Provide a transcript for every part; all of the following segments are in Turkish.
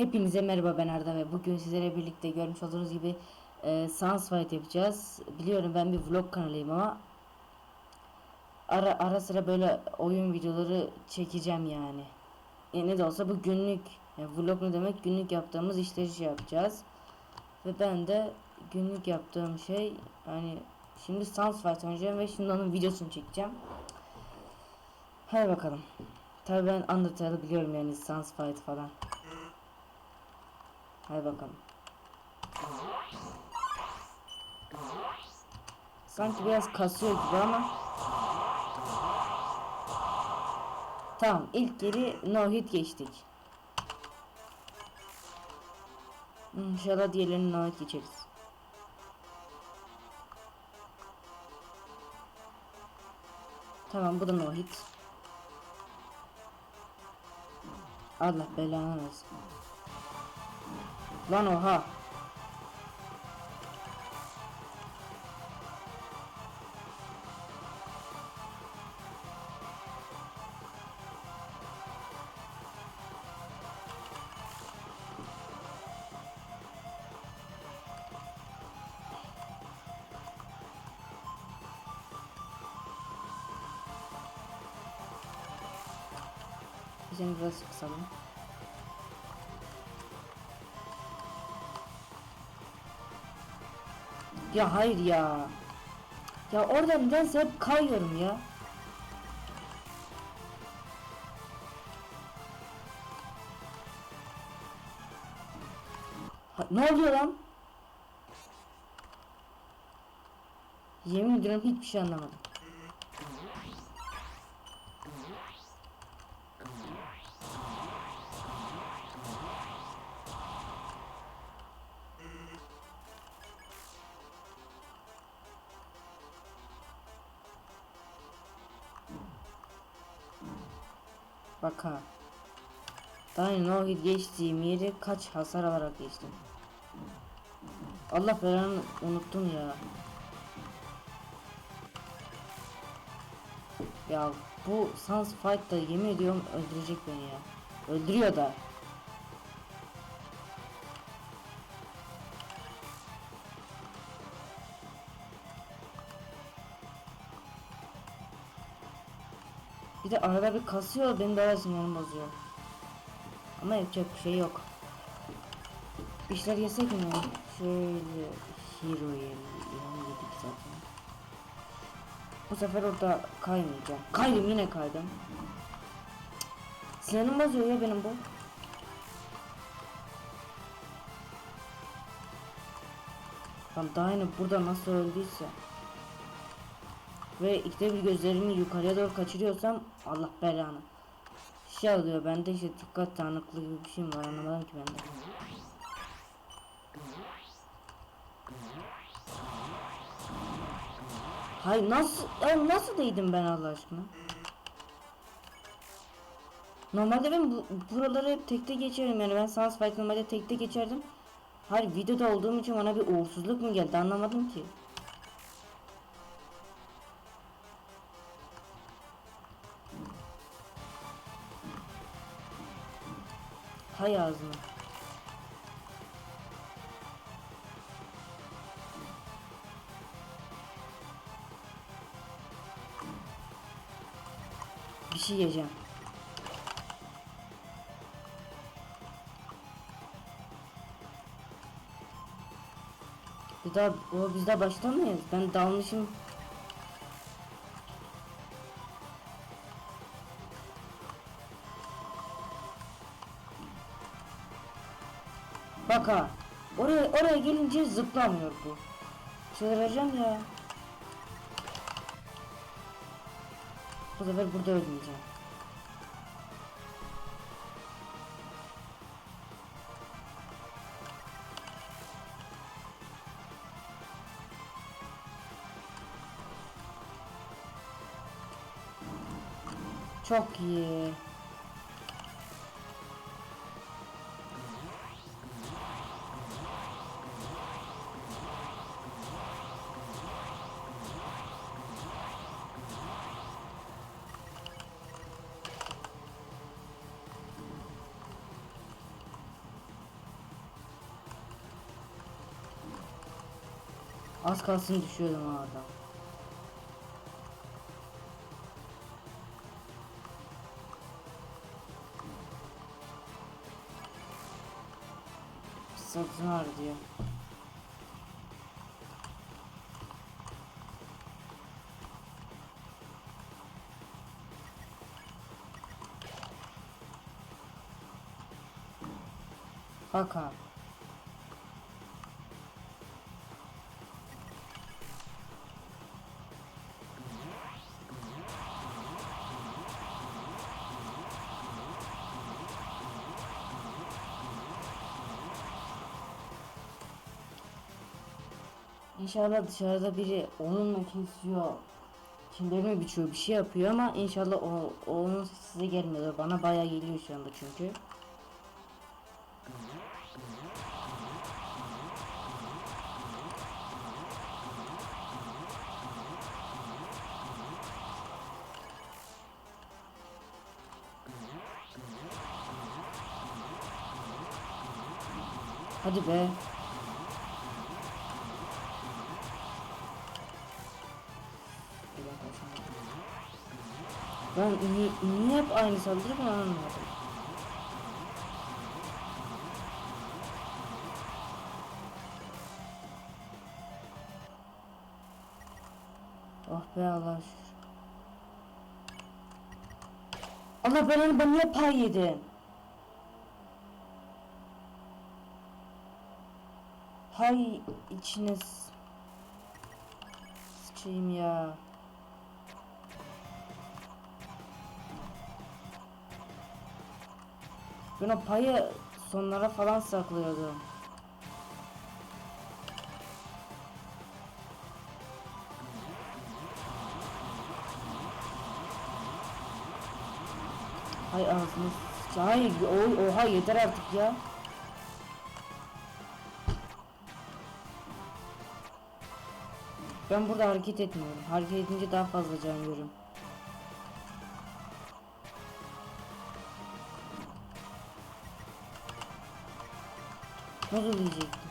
Hepinize merhaba ben Arda ve bugün sizlere birlikte görmüş olduğunuz gibi e, Sans Fight yapacağız. Biliyorum ben bir vlog kanalıyım ama ara, ara sıra böyle oyun videoları çekeceğim yani. E, ne de olsa bu günlük yani vlog ne demek günlük yaptığımız işleri şey yapacağız. Ve ben de günlük yaptığım şey hani şimdi Sans Fight oynayacağım ve şimdi onun videosunu çekeceğim. Hadi bakalım. Tabii ben Undertale'ı biliyorum yani Sans Fight falan. Hadi bakalım. Sanki biraz kasıyor gibi ama. Tamam ilk geri no hit geçtik. İnşallah diğerlerini no hit geçeriz. Tamam bu da no hit. Allah belanı versin. Lan oha. Seni biraz kısalım. Ya hayır ya. Ya orada nedense hep kayıyorum ya. Ne oluyor lan? Yemin ediyorum hiçbir şey anlamadım. Bak ha. Daha no hit geçtiğim yeri kaç hasar alarak geçtim. Allah belanı unuttum ya. Ya bu Sans Fight da yemin ediyorum öldürecek beni ya. Öldürüyor da. Bir de arada bir kasıyor benim de sinirimi bozuyor. Ama yapacak bir şey yok. İşler yesek mi? Şöyle Hero'yu yedik zaten. Bu sefer orada kaymayacağım. Kaydım yine kaydım. Sinirim bozuyor ya benim bu. Lan daha yeni burada nasıl öldüyse. Ve ikide bir gözlerimi yukarıya doğru kaçırıyorsam Allah belanı. Şey oluyor bende işte dikkat tanıklığı gibi bir şey var anlamadım ki bende. Hayır nasıl ya nasıl değdim ben Allah aşkına? Normalde ben bu, buraları tekte geçerim yani ben Sans Fight normalde tekte geçerdim. Hayır videoda olduğum için bana bir uğursuzluk mu geldi anlamadım ki. Hay ağzına. Bir şey yiyeceğim. Bir daha o biz daha başlamayız. Ben dalmışım. Bak ha. Oraya oraya gelince zıplamıyor bu. Çıldıracağım ya. Bu sefer burada ölmeyeceğim. Çok iyi. Az kalsın düşüyordum oradan. Sırtın ağrıyor. Bak abi. İnşallah dışarıda biri onunla kesiyor. Kimlerini biçiyor bir şey yapıyor ama inşallah o, onun size gelmiyor. Bana bayağı geliyor şu anda çünkü. Hadi be. Ben niye, niye hep aynı saldırı ben anlamadım. Oh be Allah. Allah belanı ben niye pay yedim? Hay içine sıçayım ya. Ben o payı sonlara falan saklıyordum. Hay ağzını Hayır o- oha yeter artık ya. Ben burada hareket etmiyorum. Hareket edince daha fazla can yiyorum. Noodle yiyecektim.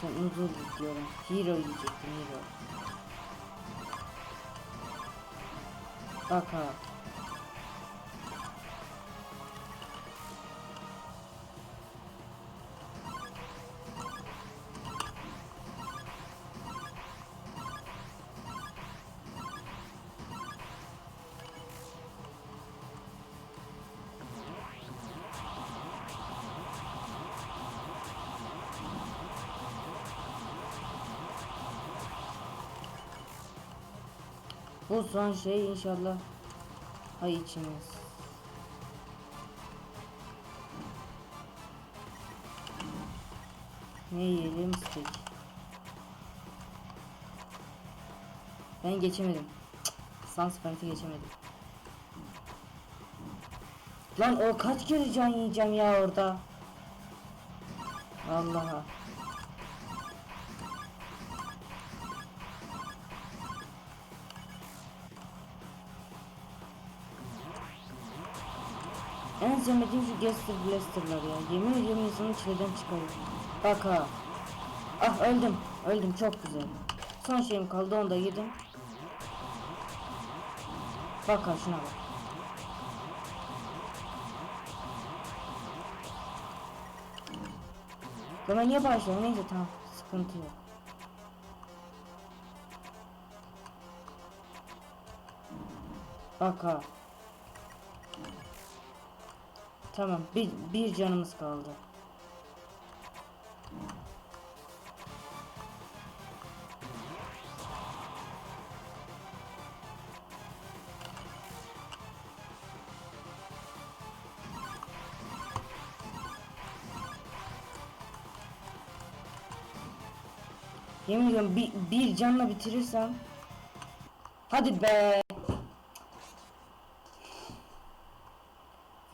Sen noodle diyorum. Hero yiyecektim hero. Bak ha. Bu son şey inşallah. Hay içiniz. Ne yiyelim steak. Ben geçemedim. Sans Sprint'i geçemedim. Lan o kaç kere can yiyeceğim ya orada. Vallahi. En sevmediğim şu Gaster Blaster'lar ya. Yemin ediyorum insanı çileden çıkarıyor. Bak ha. Ah öldüm. Öldüm çok güzel. Son şeyim kaldı onu da yedim. Bak ha şuna bak. Ben niye başlıyorum? Neyse tamam. Sıkıntı yok. Bak ha. Tamam bir, bir canımız kaldı. Yemin ediyorum bir, bir canla bitirirsem Hadi be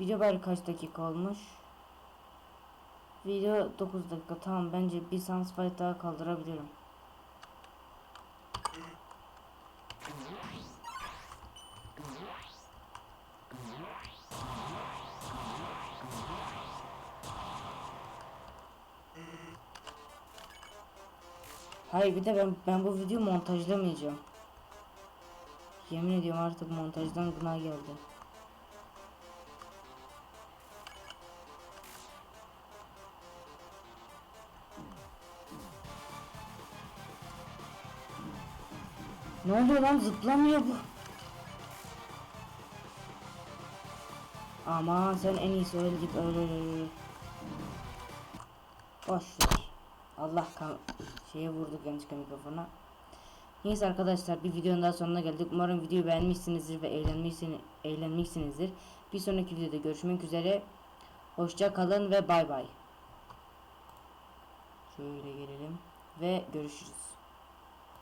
Video bari kaç dakika olmuş? Video 9 dakika tamam bence bir sans fight daha kaldırabilirim. Hayır bir de ben ben bu videoyu montajlamayacağım. Yemin ediyorum artık montajdan gına geldi. Ne oluyor lan zıplamıyor bu. Aman sen en iyisi öl git öl. öl. Boş ver. Allah kan şeye vurduk yanlışlıkla mikrofona. Neyse arkadaşlar bir videonun daha sonuna geldik. Umarım videoyu beğenmişsinizdir ve eğlenmişsiniz, eğlenmişsinizdir. Bir sonraki videoda görüşmek üzere. Hoşça kalın ve bay bay. Şöyle gelelim ve görüşürüz.